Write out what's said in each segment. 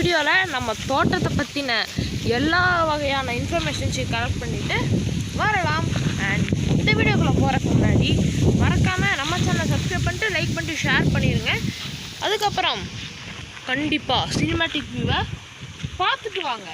வீடியோவில் நம்ம தோட்டத்தை பற்றின எல்லா வகையான இன்ஃபர்மேஷன்ஸையும் கலெக்ட் பண்ணிவிட்டு வரலாம். அண்ட் இந்த வீடியோக்குள்ளே போகிறதுக்கு முன்னாடி மறக்காமல் நம்ம சேனலை சப்ஸ்கிரைப் பண்ணிட்டு லைக் பண்ணிட்டு ஷேர் பண்ணிடுங்க அதுக்கப்புறம் கண்டிப்பாக சினிமேட்டிக் வியூவை பார்த்துட்டு வாங்க.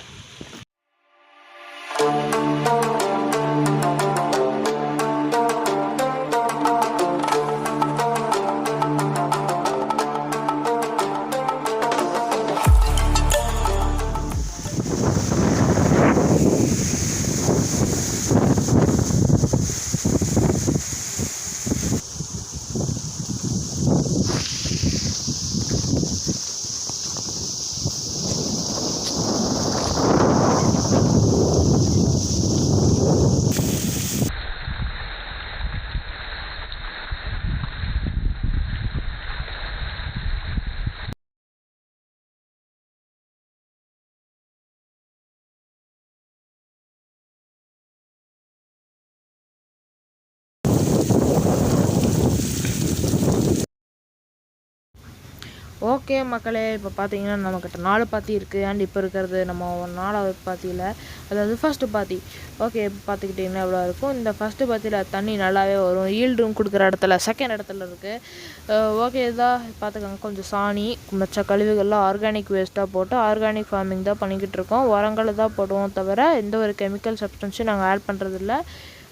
ஓகே மக்களே இப்போ பார்த்தீங்கன்னா நம்மக்கிட்ட நாலு பாத்தி இருக்குது அண்ட் இப்போ இருக்கிறது நம்ம ஒரு நாலாவது பாத்தியில். அதாவது ஃபஸ்ட்டு பாத்தி. ஓகே இப்போ பார்த்துக்கிட்டிங்கன்னா எவ்வளோ இருக்கும். இந்த ஃபஸ்ட்டு பாத்தியில் தண்ணி நல்லாவே வரும். ஈல்டும் கொடுக்குற இடத்துல செகண்ட் இடத்துல இருக்குது ஓகே இதான் பார்த்துக்கோங்க கொஞ்சம் சாணி மற்ற கழிவுகள்லாம் ஆர்கானிக் வேஸ்ட்டாக போட்டு ஆர்கானிக் ஃபார்மிங் தான் பண்ணிக்கிட்டு இருக்கோம். உரங்களை தான் போடுவோம் தவிர எந்த ஒரு கெமிக்கல் சப்ஸ்டன்ஸும் நாங்கள் ஆட் பண்ணுறதில்ல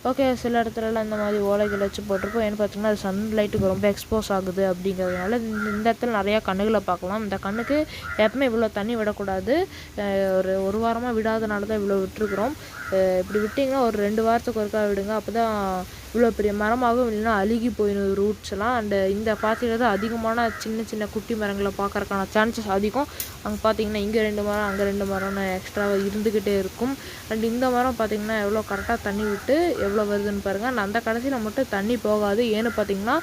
ஓகே சில இடத்துலலாம் இந்த மாதிரி ஓலைகள் வச்சு போட்டிருப்போம். ஏன்னு பார்த்தீங்கன்னா அது சன்லைட்டுக்கு ரொம்ப எக்ஸ்போஸ் ஆகுது அப்படிங்கிறதுனால இந்த இடத்துல நிறையா கண்ணுகளை பார்க்கலாம். இந்த கண்ணுக்கு எப்பவுமே இவ்வளோ தண்ணி விடக்கூடாது. அஹ் ஒரு ஒரு வாரமாக விடாதனால தான் இவ்வளோ விட்டுருக்குறோம். இப்படி விட்டிங்கன்னா ஒரு ரெண்டு வாரத்துக்கு ஒருக்கா விடுங்க. அப்போ தான் இவ்வளோ பெரிய மரமாகவும் இல்லைன்னா அழுகி போயிடும் ரூட்ஸ் எல்லாம். அண்டு இந்த பாத்தியில் தான் அதிகமான சின்ன சின்ன குட்டி மரங்களை பார்க்கறக்கான சான்சஸ் அதிகம். அங்கே பார்த்தீங்கன்னா இங்கே ரெண்டு மரம் அங்கே ரெண்டு மரம்னு எக்ஸ்ட்ராவாக இருந்துக்கிட்டே இருக்கும். அண்ட் இந்த மரம் பார்த்தீங்கன்னா எவ்வளோ கரெக்டாக தண்ணி விட்டு எவ்வளோ வருதுன்னு பாருங்கள் அண்ட் அந்த கடைசியில் மட்டும் தண்ணி போகாது. ஏன்னு பார்த்தீங்கன்னா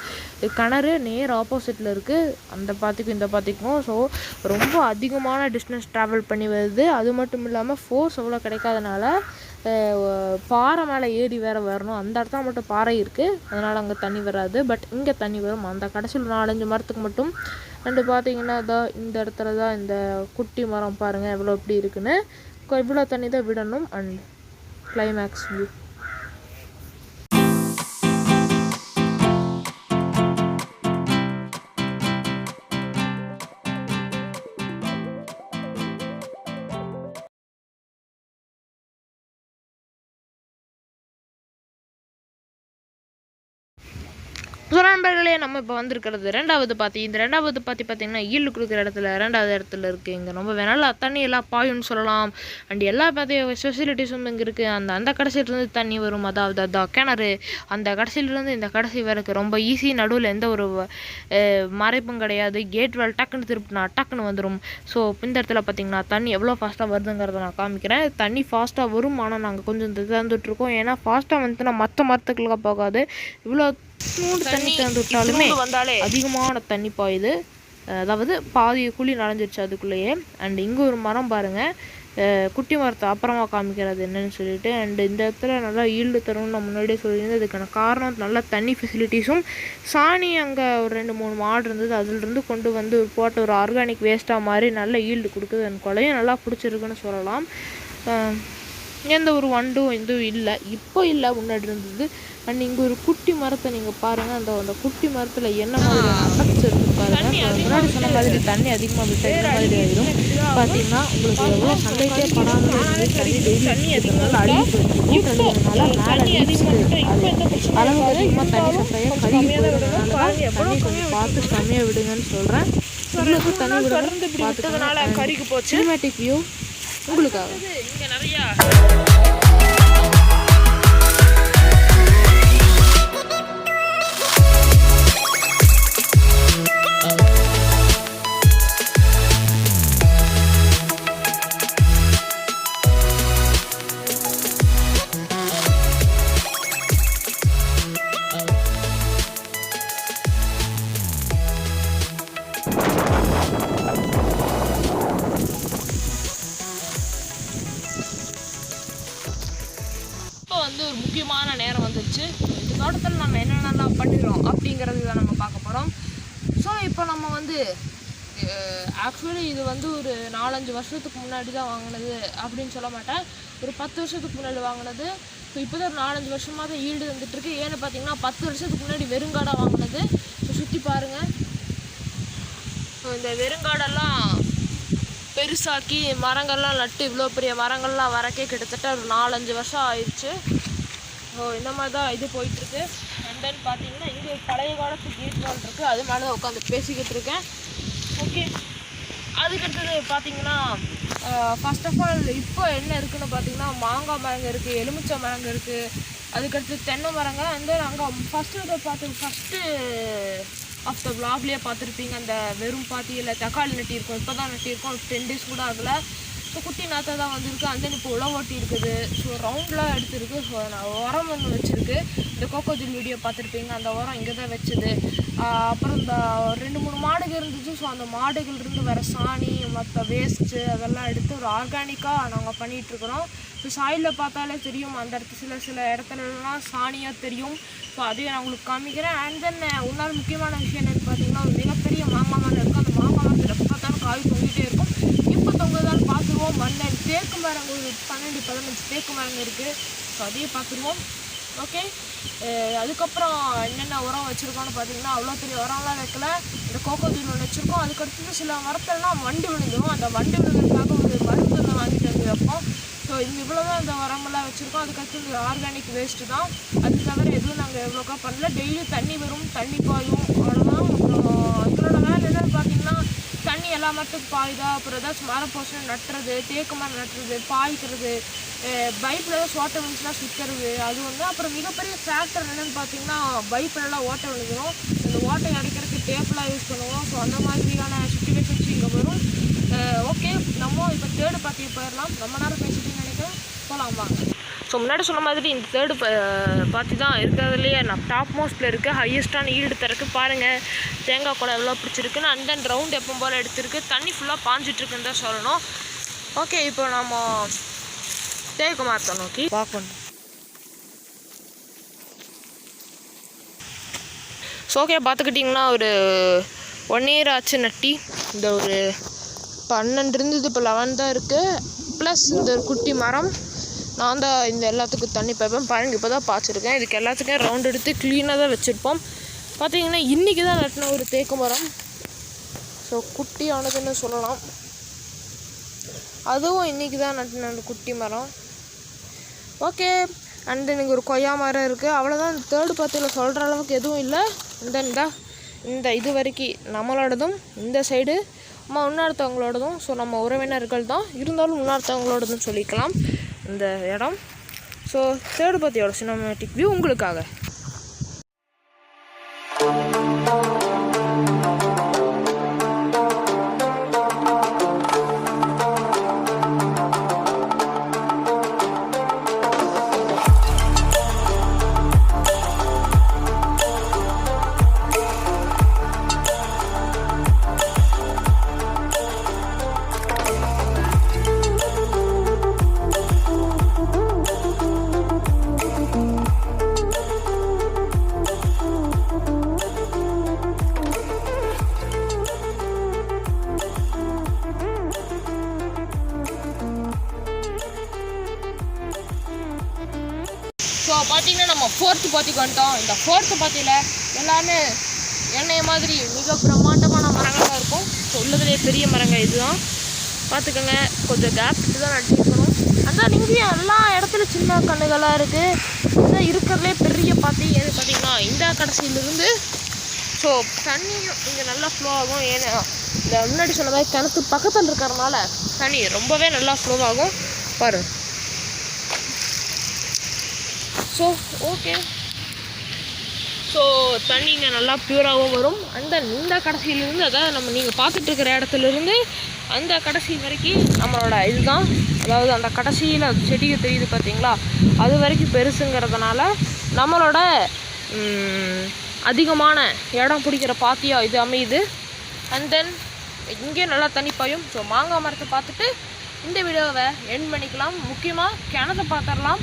கிணறு நேர் ஆப்போசிட்டில் இருக்குது அந்த பாத்திக்கும் இந்த பாத்திக்கும். ஸோ ரொம்ப அதிகமான டிஸ்டன்ஸ் ட்ராவல் பண்ணி வருது. அது மட்டும் இல்லாமல் ஃபோர்ஸ் அவ்வளோ கிடைக்காதனால பாறை மேலே ஏறி வேற வரணும். அந்த இடத்துல மட்டும் பாறை இருக்குது அதனால் அங்கே தண்ணி வராது. பட் இங்கே தண்ணி வரும். அந்த கடைசியில் நாலஞ்சு மரத்துக்கு மட்டும். ரெண்டு பார்த்தீங்கன்னா தான் இந்த இடத்துல தான் இந்த குட்டி மரம் பாருங்கள் எவ்வளோ எப்படி இருக்குன்னு. இவ்வளோ தண்ணி தான் விடணும். அண்ட் கிளைமேக்ஸ் வியூ ஸோ நண்பர்களே நம்ம இப்போ வந்திருக்கிறது ரெண்டாவது பாத்தி. இந்த ரெண்டாவது பாத்தி பார்த்தீங்கன்னா ஈல்டு கொடுக்குற இடத்துல ரெண்டாவது இடத்துல இருக்குது இங்கே ரொம்ப நல்லா தண்ணி எல்லாம் பாயும்னு சொல்லலாம். அண்ட் எல்லா பாத்திய ஃபெசிலிட்டிஸும் இங்கே இருக்குது அந்த அந்த கடைசியிலேருந்து தண்ணி வரும். அதாவது அதான் கிணறு அந்த கடைசியிலேருந்து இந்த கடைசி வரைக்கும் ரொம்ப ஈஸி நடுவில் எந்த ஒரு மறைப்பும் கிடையாது. கேட் வேல் டக்குன்னு திருப்பினா டக்குன்னு வந்துடும் ஸோ இந்த இடத்துல பார்த்தீங்கன்னா தண்ணி எவ்வளோ ஃபாஸ்ட்டாக வருதுங்கிறத நான் காமிக்கிறேன். தண்ணி ஃபாஸ்ட்டாக வரும். ஆனால் நாங்கள் கொஞ்சம் தந்துட்டுருக்கோம் ஏன்னா ஃபாஸ்ட்டாக வந்துட்டுனா மற்ற மரத்துக்குலாம் போகாது. இவ்வளோ நூறு தண்ணி திறந்து விட்டாலுமே அதிகமான தண்ணி பாயுது. அதாவது பாதி குழி நனைஞ்சிருச்சு அதுக்குள்ளேயே. அண்ட் இங்கே ஒரு மரம் பாருங்கள் குட்டி மரத்தை அப்புறமா காமிக்கிறது என்னன்னு சொல்லிட்டு அண்ட் இந்த இடத்துல நல்லா ஈல்டு தரும்னு நான் முன்னாடியே சொல்லியிருந்தேன். இதுக்கான காரணம் நல்ல தண்ணி ஃபெசிலிட்டிஸும் சாணி அங்கே ஒரு ரெண்டு மூணு மாடு இருந்தது. அதிலிருந்து கொண்டு வந்து ஒரு போட்ட ஒரு ஆர்கானிக் வேஸ்ட்டாக மாதிரி நல்ல ஈல்டு கொடுக்குது. அந்த கொலையும் நல்லா பிடிச்சிருக்குன்னு சொல்லலாம். எந்த ஒரு வண்டும் எதுவும் இல்லை. இப்போ இல்லை முன்னாடி இருந்தது. அண்ட் இங்கே ஒரு குட்டி மரத்தை நீங்கள் பாருங்கள் அந்த அந்த குட்டி மரத்தில் என்ன மாதிரியான அஃபெக்ட்ஸ் இருக்கு பாருங்கள் முன்னாடி சொன்ன மாதிரி தண்ணி அதிகமாக விட்டா இந்த மாதிரி ஆயிடும் பார்த்தீங்கன்னா உங்களுக்கு எவ்வளோ சண்டைக்கே படாமல் தண்ணி டெய்லி இருக்கிறதுனால அழுகி போயிடுச்சு கூட்டுறதுனால மேலே நீச்சுது அது அளவுக்கு அதிகமாக தண்ணி சப்ளையாக கருகி போயிடுறதுனால தான் தண்ணி கொஞ்சம் பார்த்து கம்மியாக விடுங்கன்னு சொல்கிறேன் உங்களுக்கு தண்ணி விடுங்க. பார்த்துக்கனால கருகி போச்சு. சினிமேட்டிக் வியூ உங்களுக்காக. நம்ம பண்ணிடுறோம் அப்படிங்கிறது தான் நம்ம பார்க்க போகிறோம் ஸோ இப்போ நம்ம வந்து ஆக்சுவலி இது வந்து ஒரு நாலஞ்சு வருஷத்துக்கு முன்னாடி தான் வாங்கினது அப்படின்னு சொல்ல மாட்டேன். ஒரு பத்து வருஷத்துக்கு முன்னாடி வாங்கினது. ஸோ இப்போ தான் ஒரு நாலஞ்சு வருஷமாக தான் ஈல்டு வந்துட்டுருக்கு. ஏன்னு பார்த்தீங்கன்னா பத்து வருஷத்துக்கு முன்னாடி வெறுங்காடாக வாங்கினது. ஸோ சுற்றி பாருங்கள் ஸோ இந்த வெறுங்காடெல்லாம் பெருசாக்கி மரங்கள்லாம் நட்டு இவ்வளோ பெரிய மரங்கள்லாம் வரக்கே கிட்டத்தட்ட ஒரு நாலஞ்சு வருஷம் ஆயிடுச்சு. ஸோ இந்த மாதிரி தான் இது போயிட்டுருக்கு. அண்ட் பார்த்தீங்கன்னா இங்கே பழைய காலத்து கேட் வால் இருக்குது அது மேலே தான் உட்காந்து பேசிக்கிட்டு இருக்கேன். ஓகே அதுக்கடுத்தது பார்த்தீங்கன்னா ஃபஸ்ட் ஆஃப் ஆல் இப்போ என்ன இருக்குன்னு பார்த்தீங்கன்னா மாங்காய் மரங்க இருக்குது எலுமிச்சை மரங்க இருக்குது அதுக்கடுத்து தென்னை மரங்கள் அந்த அங்கே ஃபஸ்ட்டு இதை பார்த்து ஃபஸ்ட்டு ஆஃப் த விளாக்லேயே பார்த்துருப்பீங்க. அந்த வெறும் பாத்தியில் தக்காளி நட்டியிருக்கோம் இப்போ தான் நட்டியிருக்கோம். டென் டேஸ் கூட ஆகலை. ஸோ குட்டி நாற்றை தான் வந்திருக்கு. அந்த இப்போ உழவு ஓட்டி இருக்குது. ஸோ ரவுண்டெலாம் எடுத்துருக்கு. ஸோ நான் உரம் ஒன்று வச்சுருக்கு. இந்த கோகோஜில் வீடியோ பார்த்துருப்பீங்க. அந்த உரம் இங்கே தான் வச்சது அப்புறம் இந்த ரெண்டு மூணு மாடுகள் இருந்துச்சு. ஸோ அந்த மாடுகள் இருந்து வர சாணி மற்ற வேஸ்ட்டு அதெல்லாம் எடுத்து ஒரு ஆர்கானிக்காக நாங்கள் பண்ணிகிட்ருக்குறோம் ஸோ சாயிலில் பார்த்தாலே தெரியும். அந்த இடத்து சில சில இடத்துலலாம் சாணியாக தெரியும். ஸோ அதையும் நான் உங்களுக்கு காமிக்கிறேன். அண்ட் தென் இன்னொரு முக்கியமான விஷயம் என்னென்னு பார்த்தீங்கன்னா ஒரு மிகப்பெரிய மாங்காய் மரம் இருக்குது அந்த மாங்காய் மரத்தில் எப்போ பார்த்தாலும் காய் தொங்கிட்டே இருக்கும் இப்போ தொங்குதான்னு பார்த்துருவோம் மண்ணன் தேக்கு மரம் ஒரு பன்னெண்டு பதினஞ்சு தேக்கு மரம் இருக்குது ஸோ அதையும் பார்த்துருவோம் ஓகே அதுக்கப்புறம் என்னென்ன உரம் வச்சுருக்கோம்னு பார்த்தீங்கன்னா அவ்வளோ பெரிய உரம்லாம் வைக்கல. இந்த கோகோ தூள் ஒன்று வச்சுருக்கோம். அதுக்கடுத்து சில மரத்தெல்லாம் வண்டு விழுந்துடும் அந்த வண்டு விழுந்ததுக்காக ஒரு மருந்து ஒன்று வாங்கிட்டு வந்து வைப்போம். ஸோ இது இவ்வளோ தான் அந்த உரமெல்லாம் வச்சுருக்கோம். அதுக்கடுத்து இந்த ஆர்கானிக் வேஸ்ட்டு தான். அது தவிர எதுவும் நாங்கள் எவ்வளோக்கா பண்ணல. டெய்லி தண்ணி வரும் தண்ணி பாயும். அவ்வளோதான் அப்புறம் எங்களோட வேலை என்னென்னு பார்த்தீங்கன்னா தண்ணி எல்லா மரத்துக்கும் பாயுதா? அப்புறம் ஏதாச்சும் மரம் போஷன் நட்டுறது தேக்கு மரம் நட்டுறது பாய்க்கிறது பைப்பில் ஏதாவது ஓட்ட விழுந்துச்சுன்னா சுற்றுறது அது வந்து அப்புறம் மிகப்பெரிய ஃபேக்டர் என்னென்னு பார்த்தீங்கன்னா பைப்பிலலாம் ஓட்டை விழுந்துடும் அந்த ஓட்டை அடைக்கிறதுக்கு டேப்லாம் யூஸ் பண்ணுவோம். ஸோ அந்த மாதிரியான சுச்சுவேஷன்ஸ் இங்கே வரும். ஓகே நம்ம இப்போ தேர்டு பார்ட்டி போயிடலாம். ரொம்ப நேரம் பேசிட்டு நினைக்கிறோம் போகலாம் வாங்க. ஸோ முன்னாடி சொன்ன மாதிரி இந்த தேர்டு பார்த்து uh, தான் இருக்கிறதுலையே நான் டாப் மோஸ்ட்டில் இருக்குது ஹையஸ்ட்டான ஈல்டு தரக்கு பாருங்கள் தேங்காய் கூட எவ்வளோ பிடிச்சிருக்குன்னு அண்ட் தென் ரவுண்ட் எப்போ போல் எடுத்திருக்கு. தண்ணி ஃபுல்லாக பாஞ்சிட்ருக்குன்னு தான் சொல்லணும். ஓகே இப்போ நம்ம தேக்கு நோக்கி பார்க்கணும். ஸோ ஓகே பார்த்துக்கிட்டிங்கன்னா ஒரு ஒன் இயர் ஆச்சு நட்டி. இந்த ஒரு பன்னெண்டு இருந்தது இப்போ லெவன் தான் இருக்குது ப்ளஸ் இந்த ஒரு குட்டி மரம். நான் தான் இந்த எல்லாத்துக்கும் தண்ணி பைப்பேன் பழங்கு இப்போ தான் பாய்ச்சிருக்கேன். இதுக்கு எல்லாத்துக்கும் ரவுண்ட் எடுத்து க்ளீனாக தான் வச்சுருப்போம். பார்த்தீங்கன்னா இன்றைக்கி தான் நட்டின ஒரு தேக்கு மரம். ஸோ குட்டியானதுன்னு சொல்லலாம். அதுவும் இன்றைக்கி தான் நட்டின அந்த குட்டி மரம். ஓகே அண்ட் எனக்கு ஒரு கொய்யா மரம் இருக்குது அவ்வளோதான் இந்த தேர்டு பார்ட்டியில் சொல்கிற அளவுக்கு எதுவும் இல்லை. இந்த இந்த இந்த இது வரைக்கும் நம்மளோடதும் இந்த சைடு நம்ம இன்னொருத்தவங்களோடதும் ஸோ நம்ம உறவினர்கள் தான் இருந்தாலும் இன்னொருத்தவங்களோடதும் சொல்லிக்கலாம். இந்த இடம். ஸோ தேர்டு பார்ட்டியோட சினிமேட்டிக் வியூ உங்களுக்காக. பார்த்தீங்கன்னா நம்ம ஃபோர்த்து பார்ட்டிக்கு வந்துட்டோம் இந்த ஃபோர்த்து பார்ட்டியில் எல்லாமே எண்ணெய் மாதிரி மிக பிரம்மாண்டமான மரங்களாக இருக்கும். ஸோ உள்ளதுலேயே பெரிய மரங்கள் இதுதான். பார்த்துக்கோங்க கொஞ்சம் கேப் விட்டு தான் நட்டிருக்கணும் அந்த இங்கேயும் எல்லா இடத்துல சின்ன கண்ணுகளாக இருக்குது இதான் இருக்கிறதுலே பெரிய பார்ட்டி எது பார்த்தீங்கன்னா இந்த கடைசியிலிருந்து ஸோ தண்ணியும் இங்கே நல்லா ஃப்ளோ ஆகும். ஏன்னா இந்த முன்னாடி சொன்ன மாதிரி கிணத்து பக்கத்தில் இருக்கிறதுனால தண்ணி ரொம்பவே நல்லா ஃப்ளோ ஆகும். பாரு. ஸோ ஓகே ஸோ தண்ணி இங்கே நல்லா ப்யூராகவும் வரும். அந்த இந்த கடைசியிலிருந்து அதாவது நம்ம நீங்கள் பார்த்துட்டு இருக்கிற இடத்துலேருந்து அந்த கடைசி வரைக்கும் நம்மளோட இதுதான். அதாவது அந்த கடைசியில் செடியை தெரியுது பார்த்தீங்களா அது வரைக்கும் பெருசுங்கிறதுனால நம்மளோட அதிகமான இடம் பிடிக்கிற பாத்தியாக இது அமையுது. அண்ட் தென் இங்கே நல்லா தண்ணி பாயும். ஸோ மாங்காய் மரத்தை பார்த்துட்டு இந்த வீடியோவை எண்ட் பண்ணிக்கலாம். முக்கியமாக கிணத்தை பார்த்துடலாம்.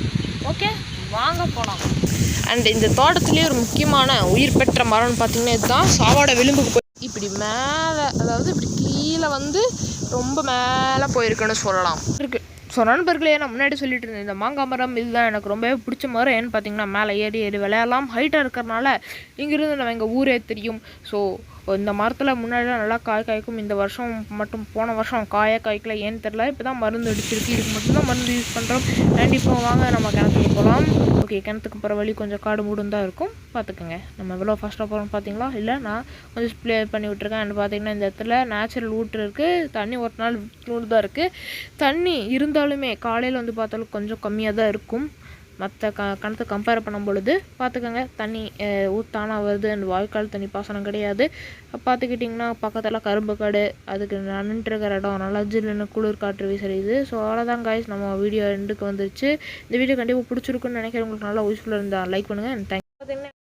ஓகே வாங்க போகலாம் அண்ட் இந்த தோட்டத்துலேயே ஒரு முக்கியமான உயிர் பெற்ற மரம்னு பார்த்தீங்கன்னா இதுதான். சாவாடை விளிம்புக்கு போய் இப்படி மேலே அதாவது இப்படி கீழே வந்து ரொம்ப மேலே போயிருக்குன்னு சொல்லலாம். இருக்கு. ஸோ நண்பர்களே நான் முன்னாடி சொல்லிட்டு இருந்தேன் இந்த மாங்காய் மரம் இதுதான் எனக்கு ரொம்பவே பிடிச்ச மரம். ஏன்னு பார்த்தீங்கன்னா மேலே ஏறி ஏறி விளையாடலாம். ஹைட்டாக இருக்கிறனால இங்கிருந்து நம்ம எங்கள் ஊரே தெரியும். ஸோ இந்த மரத்தில் முன்னாடிலாம் நல்லா காய் காய்க்கும். இந்த வருஷம் மட்டும் போன வருஷம் காயே காய்க்கல. ஏன்னு தெரில இப்போ தான் மருந்து அடிச்சிருக்கு. இதுக்கு மட்டும்தான் மருந்து யூஸ் பண்ணுறோம் அண்ட் இப்போ வாங்க நம்ம கிணத்துக்கு போகலாம் ஓகே கிணத்துக்கு போகிற வழி கொஞ்சம் காடு மூடும் தான் இருக்கும். பார்த்துக்கோங்க நம்ம எவ்வளோ ஃபாஸ்ட்டாக போகிறோம் பார்த்தீங்களா இல்லை நான் கொஞ்சம் ஸ்ப்ளே பண்ணி விட்ருக்கேன் அண்ட் பார்த்தீங்கன்னா இந்த இடத்துல நேச்சுரல் ஊற்று இருக்குது தண்ணி ஒரு நாள் தான் இருக்குது தண்ணி இருந்தாலுமே காலையில் வந்து பார்த்தாலும் கொஞ்சம் கம்மியாக தான் இருக்கும். மற்ற க கணத்தை கம்பேர் பண்ணும் பொழுது பார்த்துக்கோங்க தண்ணி ஊத்தானாக வருது அந்த வாய்க்கால் தண்ணி பாசனம் கிடையாது. பார்த்துக்கிட்டிங்கன்னா பக்கத்தில் கரும்பு காடு அதுக்கு நின்றுருக்கிற இடம் நல்லா ஜில்லுன்னு குளிர் காற்று வீசறியுது ஸோ அவ்வளோதான் காய்ஸ் நம்ம வீடியோ எண்டுக்கு வந்துருச்சு. இந்த வீடியோ கண்டிப்பாக பிடிச்சிருக்குன்னு நினைக்கிறேன் உங்களுக்கு நல்லா யூஸ்ஃபுல்லாக இருந்தால் லைக் பண்ணுங்கள் தேங்க் பார்த்தீங்கன்னா